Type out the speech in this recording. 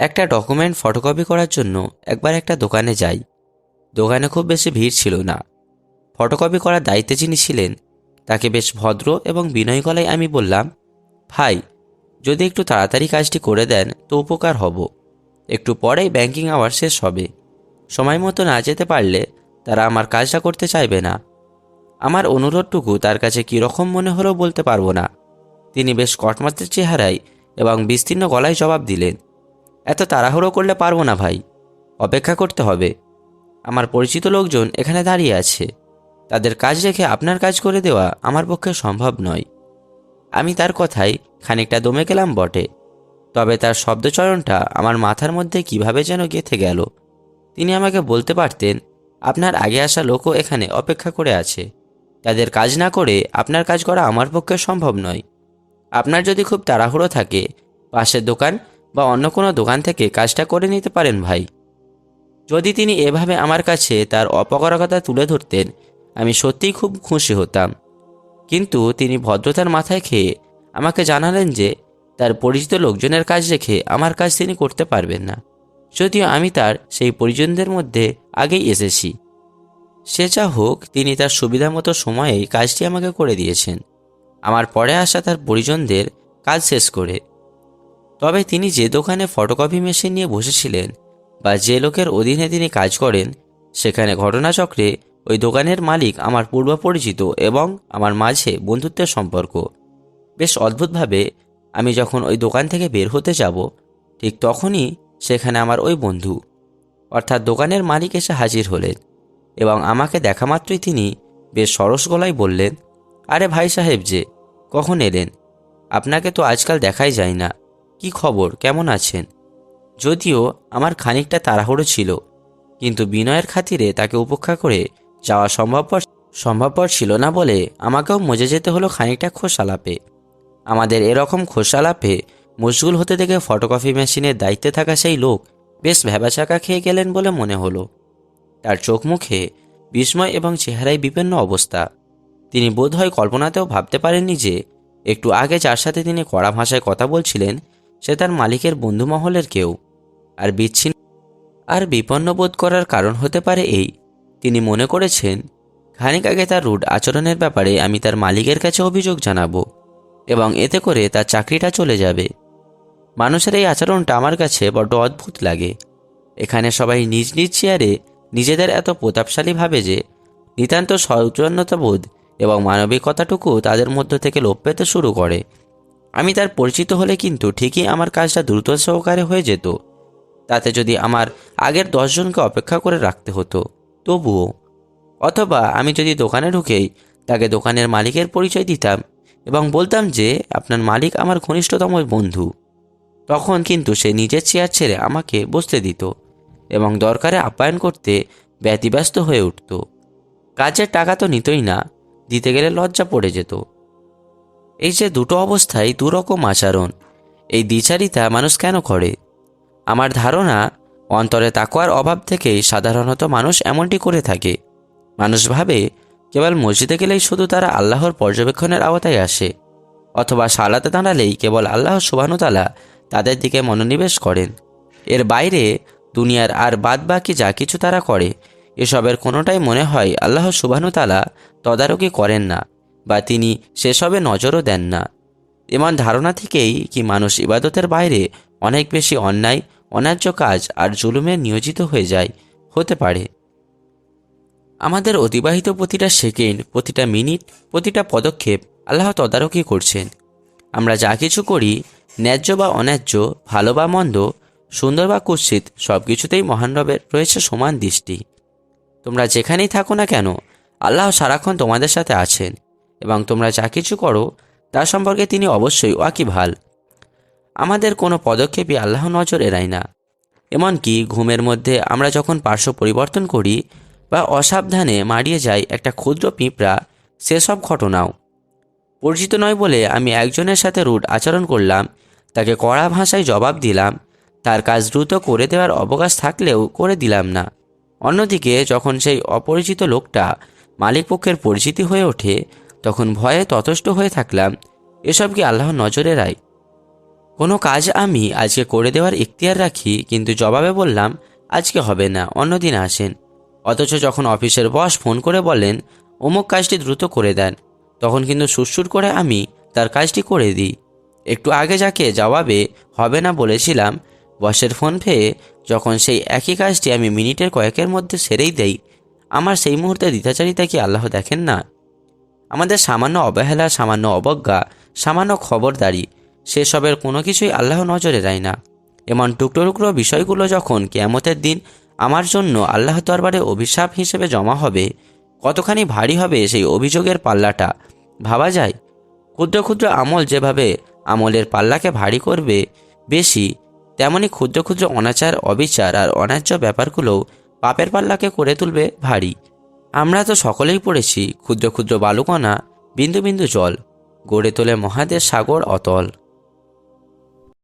একটা document photocopy করার জন্য একবার একটা দোকানে যাই। দোকানে খুব বেশি ভিড় ছিল না। ফটোকপি করার দায়িত্বে যিনি ছিলেন, তাকে বেশ ভদ্র এবং বিনয় গলায় আমি বললাম, ভাই, যদি একটু তাড়াতাড়ি কাজটি করে দেন তো উপকার হব। একটু পরেই ব্যাংকিং আওয়ার শেষ হবে। সময় মতো না যেতে পারলে তারা আমার কাজটা করতে চাইবে না। আমার অনুরোধটুকু তার কাছে কীরকম মনে হলো বলতে পারব না। তিনি বেশ কটমাত্রের চেহারায় এবং বিস্তীর্ণ গলায় জবাব দিলেন এত তাড়াহুড়ো করলে পারব না ভাই। অপেক্ষা করতে হবে। আমার পরিচিত লোকজন এখানে দাঁড়িয়ে আছে। তাদের কাজ রেখে আপনার কাজ করে দেওয়া আমার পক্ষে সম্ভব নয়। আমি তার কথাই খানিকটা দমে গেলাম বটে। তবে তার শব্দচয়নটা আমার মাথার মধ্যে কীভাবে যেন গেঁথে গেল। তিনি আমাকে বলতে পারতেন, আপনার আগে আসা লোকও এখানে অপেক্ষা করে আছে। তাদের কাজ না করে আপনার কাজ করা আমার পক্ষে সম্ভব নয়। আপনার যদি খুব তাড়াহুড়ো থাকে, পাশের দোকান বা অন্য কোনো দোকান থেকে কাজটা করে নিতে পারেন ভাই। যদি তিনি এভাবে আমার কাছে তার অপকারকতা তুলে ধরতেন, আমি সত্যিই খুব খুশি হতাম। কিন্তু তিনি ভদ্রতার মাথায় খেয়ে আমাকে জানালেন যে তার পরিচিত লোকজনের কাজ রেখে আমার কাজ তিনি করতে পারবেন না। যদিও আমি তার সেই পরিজনদের মধ্যে আগেই এসেছি। সে যা হোক, তিনি তার সুবিধা মতো সময়েই কাজটি আমাকে করে দিয়েছেন। আমার পরে আসা তার পরিজনদের কাজ শেষ করে তবে তিনি যে দোকানে ফটোকপি মেশিন নিয়ে বসেছিলেন বা যে লোকের অধীনে তিনি কাজ করেন, সেখানে ঘটনাচক্রে ওই দোকানের মালিক আমার পূর্ব পরিচিত এবং আমার মাঝে বন্ধুত্বের সম্পর্ক। বেশ অদ্ভুতভাবে আমি যখন ওই দোকান থেকে বের হতে যাব, ঠিক তখনই সেখানে আমার ওই বন্ধু, অর্থাৎ দোকানের মালিক এসে হাজির হলেন এবং আমাকে দেখা মাত্রই তিনি বেশ সরস গলায় বললেন, আরে ভাই সাহেব যে, কখন এলেন? আপনাকে তো আজকাল দেখাই যায় না। কি খবর? কেমন আছেন? যদিও আমার খানিকটা তাড়াহুড়ো ছিল, কিন্তু বিনয়ের খাতিরে তাকে উপেক্ষা করে যাওয়া সম্ভবপর সম্ভবপর ছিল না বলে আমাকেও মজে যেতে হলো খানিকটা খোসালাপে। আমাদের এরকম খোসালাপে মশগুল হতে দেখে ফটোকপি মেশিনের দায়িত্বে থাকা সেই লোক বেশ ভ্যাবাচাকা খেয়ে গেলেন বলে মনে হলো। তার চোখ মুখে বিস্ময় এবং চেহারায় বিপন্ন অবস্থা। তিনি বোধহয় কল্পনাতেও ভাবতে পারেননি যে একটু আগে যার সাথে তিনি কড়া ভাষায় কথা বলছিলেন সে তার মালিকের বন্ধু মহলের কেউ। আর বিচ্ছিন্ন আর বিপন্ন বোধ করার কারণ হতে পারে এই। তিনি মনে করেছেন, খানিক আগে তার রুড আচরণের ব্যাপারে আমি তার মালিকের কাছে অভিযোগ জানাব এবং এতে করে তার চাকরিটা চলে যাবে। মানুষের এই আচরণটা আমার কাছে বড্ড অদ্ভুত লাগে। এখানে সবাই নিজ নিজ চেয়ারে নিজেদের এত প্রতাপশালী ভাবে যে, নিতান্ত সৌজন্যতাবোধ এবং মানবিকতাটুকু তাদের মধ্য থেকে লোপ পেতে শুরু করে। আমি তার পরিচিত হলে কিন্তু ঠিকই আমার কাজটা দ্রুত সহকারে হয়ে যেত। তাতে যদি আমার আগের দশজনকে অপেক্ষা করে রাখতে হতো, তবুও। অথবা আমি যদি দোকানে ঢুকেই তাকে দোকানের মালিকের পরিচয় দিতাম এবং বলতাম যে, আপনার মালিক আমার ঘনিষ্ঠতম বন্ধু। তখন কিন্তু সে নিজের চেয়ার ছেড়ে আমাকে বসতে দিত এবং দরকারে আপ্যায়ন করতে ব্যতিব্যস্ত হয়ে উঠত। কাজের টাকা তো নিতই না, দিতে গেলে লজ্জা পড়ে যেত। এই যে দুটো অবস্থায় দুরকম আচরণ, এই দ্বিচারিতা মানুষ কেন করে? আমার ধারণা, অন্তরে তাকোয়ার অভাব থেকেই সাধারণত মানুষ এমনটি করে থাকে। মানুষ ভাবে, কেবল মসজিদে গেলেই শুধু তারা আল্লাহর পর্যবেক্ষণের আওতায় আসে, অথবা সালাতে দাঁড়ালেই কেবল আল্লাহ সুবানুতালা তাদের দিকে মনোনিবেশ করেন। এর বাইরে, দুনিয়ার আর বাদ বাকি যা কিছু তারা করে, এসবের কোনোটাই মনে হয় আল্লাহ সুবানুতালা তদারকি করেন না। বা তিনি সেসবে নজরও দেন না। এমন ধারণা থেকেই কি মানুষ ইবাদতের বাইরে অনেক বেশি অন্যায়, অন্যায্য কাজ আর জুলুমে নিয়োজিত হয়ে যায়, হতে পারে। আমাদের অতিবাহিত প্রতিটা সেকেন্ড, প্রতিটা মিনিট, প্রতিটা পদক্ষেপ আল্লাহ তদারকি করছেন। আমরা যা কিছু করি, ন্যায্য বা অন্যায্য, ভালো বা মন্দ, সুন্দর বা কুৎসিত সব কিছুতেই মহান রবের রয়েছে সমান দৃষ্টি। তোমরা যেখানেই থাকো না কেন, আল্লাহ সারাক্ষণ তোমাদের সাথে আছেন। এবং তোমরা যা কিছু করো, তা সম্পর্কে তিনি অবশ্যই ওয়াকিভাল আমাদের কোনো পদক্ষেপই আল্লাহ নজর এড়ায় না। এমনকি ঘুমের মধ্যে আমরা যখন পার্শ্ব পরিবর্তন করি বা অসাবধানে মারিয়ে যায় একটা ক্ষুদ্র পিঁপড়া, সেসব ঘটনাও। পরিচিত নয় বলে আমি একজনের সাথে রুট আচরণ করলাম, তাকে কড়া ভাষায় জবাব দিলাম, তার কাজ দ্রুত করে দেওয়ার অবকাশ থাকলেও করে দিলাম না। অন্যদিকে যখন সেই অপরিচিত লোকটা মালিকপক্ষের পরিচিতি হয়ে ওঠে তখন ভয়ে ততষ্ট হয়ে থাকলাম, এসব কি আল্লাহর নজরে রায় কোনো কাজ আমি আজকে করে দেওয়ার ইখতিয়ার রাখি, কিন্তু জবাবে বললাম, আজকে হবে না, অন্যদিন আসেন। অথচ যখন অফিসের বস ফোন করে বলেন, অমুক কাজটি দ্রুত করে দেন। তখন কিন্তু সুরসুর করে আমি তার কাজটি করে দিই। একটু আগে যাকে জবাবে হবে না বলেছিলাম, বসের ফোন পেয়ে যখন সেই একই কাজটি আমি মিনিটের কয়েকের মধ্যে সেরেই দেই, আমার সেই মুহূর্তে দ্বিধাচারিতা কি আল্লাহ দেখেন না? আমাদের সামান্য অবহেলা, সামান্য অবজ্ঞা, সামান্য খবরদারি, সেসবের কোনো কিছুই আল্লাহ নজরে দেয় না। এমন টুকরো টুকরো বিষয়গুলো যখন কেয়ামতের দিন আমার জন্য আল্লাহ দরবারে অভিশাপ হিসেবে জমা হবে, কতখানি ভারী হবে সেই অভিযোগের পাল্লাটা, ভাবা যায়? ক্ষুদ্র ক্ষুদ্র আমল যেভাবে আমলের পাল্লাকে ভারী করবে, বেশি তেমনি ক্ষুদ্র ক্ষুদ্র অনাচার, অবিচার আর অন্যায্য ব্যাপারগুলোও পাপের পাল্লাকে করে তুলবে ভারী। আমরা তো সকলেই পড়েছি, ক্ষুদ্র ক্ষুদ্র বালুকণা, বিন্দু বিন্দু জল, গড়ে তোলে মহাদেশ সাগর অতল।